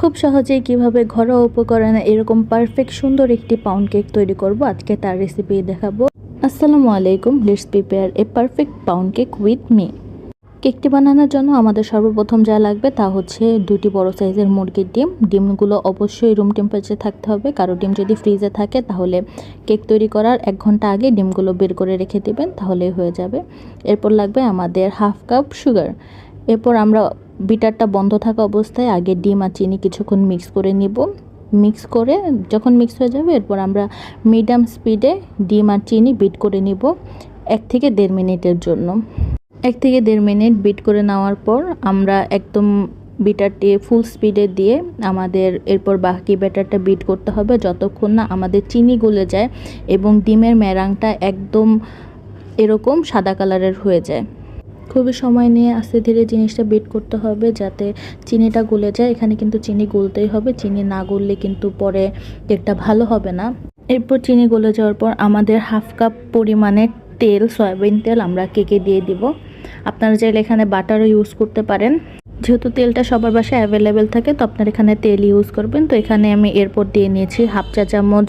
খুব সহজেই কীভাবে ঘরোয়া উপকরণে এরকম পারফেক্ট সুন্দর একটি পাউন্ড কেক তৈরি করব, আজকে তার রেসিপি দেখাবো। আসসালামু আলাইকুম let's prepare a perfect pound cake with me কেকটি বানানোর জন্য আমাদের সর্বপ্রথম যা লাগবে তা হচ্ছে দুটি বড় সাইজের মুরগির ডিম। ডিমগুলো অবশ্যই রুম টেম্পারেচারে থাকতে হবে। কারও ডিম যদি ফ্রিজে থাকে, তাহলে কেক তৈরি করার এক ঘণ্টা আগে ডিমগুলো বের করে রেখে দেবেন, তাহলেই হয়ে যাবে। এরপর লাগবে আমাদের হাফ কাপ সুগার এরপর আমরা বিটারটা বন্ধ থাকা অবস্থায় আগে ডিম আর চিনি কিছুক্ষণ মিক্স করে নিব। মিক্স করে যখন মিক্স হয়ে যাবে, এরপর আমরা মিডিয়াম স্পিডে ডিম আর চিনি বিট করে নিব এক থেকে দেড় মিনিটের জন্য। এক থেকে দেড় মিনিট বিট করে নেওয়ার পর আমরা একদম বিটারটি ফুল স্পিডে দিয়ে আমাদের এরপর বাকি ব্যাটারটা বিট করতে হবে যতক্ষণ না আমাদের চিনি গলে যায় এবং ডিমের ম্যারাংটা একদম এরকম সাদা কালারের হয়ে যায়। খুবই সময় নিয়ে আস্তে ধীরে জিনিসটা বিট করতে হবে যাতে চিনিটা গলে যায়। এখানে কিন্তু চিনি গলতেই হবে। চিনি না গললে কিন্তু পরে কেকটা ভালো হবে না। এরপর চিনি গলে যাওয়ার পর আমাদের হাফ কাপ পরিমাণে তেল, সয়াবিন তেল আমরা কেকে দিয়ে দিব। আপনারা চাইলে এখানে বাটারও ইউজ করতে পারেন। যেহেতু তেলটা সবার বাসায় অ্যাভেলেবেল থাকে, তো আপনার এখানে তেল ইউজ করবেন। তো এখানে আমি এরপর দিয়ে নিয়েছি হাফ চা চামচ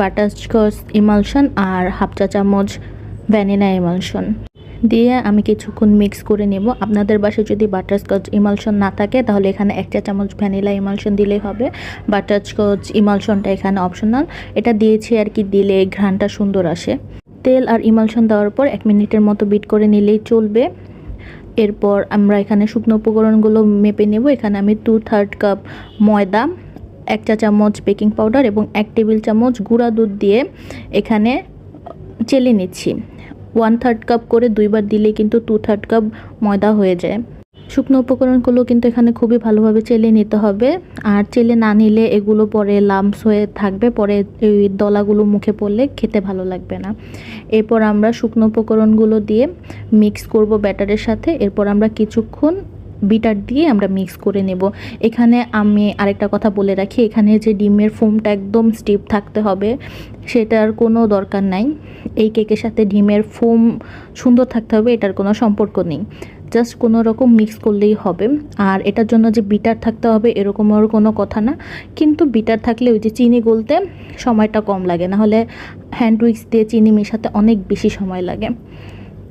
বাটারস্কচ ইমালশন আর হাফ চা চামচ ভ্যানিলা ইমালশন। দিয়ে আমি কিছুক্ষণ মিক্স করে নেব। আপনাদের বাসায় যদি বাটারস্কচ ইমালশন না থাকে, তাহলে এখানে এক চা চামচ ভ্যানিলা ইমালশন দিলেই হবে। বাটারস্কচ ইমালশনটা এখানে অপশনাল এটা দিয়েছি আর কি, দিলে ঘ্রাণটা সুন্দর আসে। তেল আর ইমালশন দেওয়ার পর এক মিনিটের মতো বিট করে নিলেই চলবে। এরপর আমরা এখানে শুকনো উপকরণগুলো মেপে নেব। এখানে আমি টু থার্ড কাপ ময়দা, এক চা চামচ বেকিং পাউডার এবং এক টেবিল চামচ গুঁড়া দুধ দিয়ে এখানে চেলে নিচ্ছি। ওয়ান থার্ড কাপ করে দুইবার দিলে কিন্তু টু থার্ড কাপ ময়দা হয়ে যায়। শুকনো উপকরণগুলো কিন্তু এখানে খুবই ভালোভাবে চেলে নিতে হবে। আর চেলে না নিলে এগুলো পরে লামস হয়ে থাকবে, পরে এই দলাগুলো মুখে পড়লে খেতে ভালো লাগবে না। এরপর আমরা শুকনো উপকরণগুলো দিয়ে মিক্স করব ব্যাটারের সাথে। এরপর আমরা কিছুক্ষণ বিটার দিয়ে আমরা মিক্স করে নেব। এখানে আমি আরেকটা কথা বলে রাখি, এখানে যে ডিমের ফোমটা একদম স্টিপ থাকতে হবে, সেটার কোনো দরকার নাই। এই কেকের সাথে ডিমের ফোম সুন্দর থাকতে হবে, এটার কোনো সম্পর্ক নেই। জাস্ট কোনো রকম মিক্স করলেই হবে। আর এটার জন্য যে বিটার থাকতে হবে এরকমের কোনো কথা না। কিন্তু বিটার থাকলে ওই যে চিনি গলতে সময়টা কম লাগে না হলে হ্যান্ড উইক্স দিয়ে চিনি মেশাতে অনেক বেশি সময় লাগে।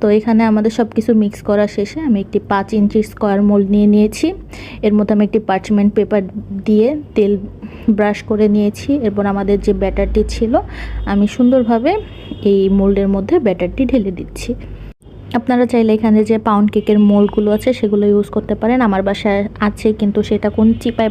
তো এখানে আমাদের সব কিছু মিক্স করা শেষে আমি একটি পাঁচ ইঞ্চি স্কোয়ার মোল্ড নিয়ে নিয়েছি। এর মধ্যে আমি একটি পার্চমেন্ট পেপার দিয়ে তেল ব্রাশ করে নিয়েছি। এরপর আমাদের যে ব্যাটারটি ছিল, আমি সুন্দরভাবে এই মোল্ডের মধ্যে ব্যাটারটি ঢেলে দিচ্ছি। আপনারা চাইলে এখানে যে পাউন্ড কেকের মোল্ডগুলো আছে, সেগুলো ইউজ করতে পারেন। আমার বাসায় আছে, কিন্তু সেটা কোন চিপায়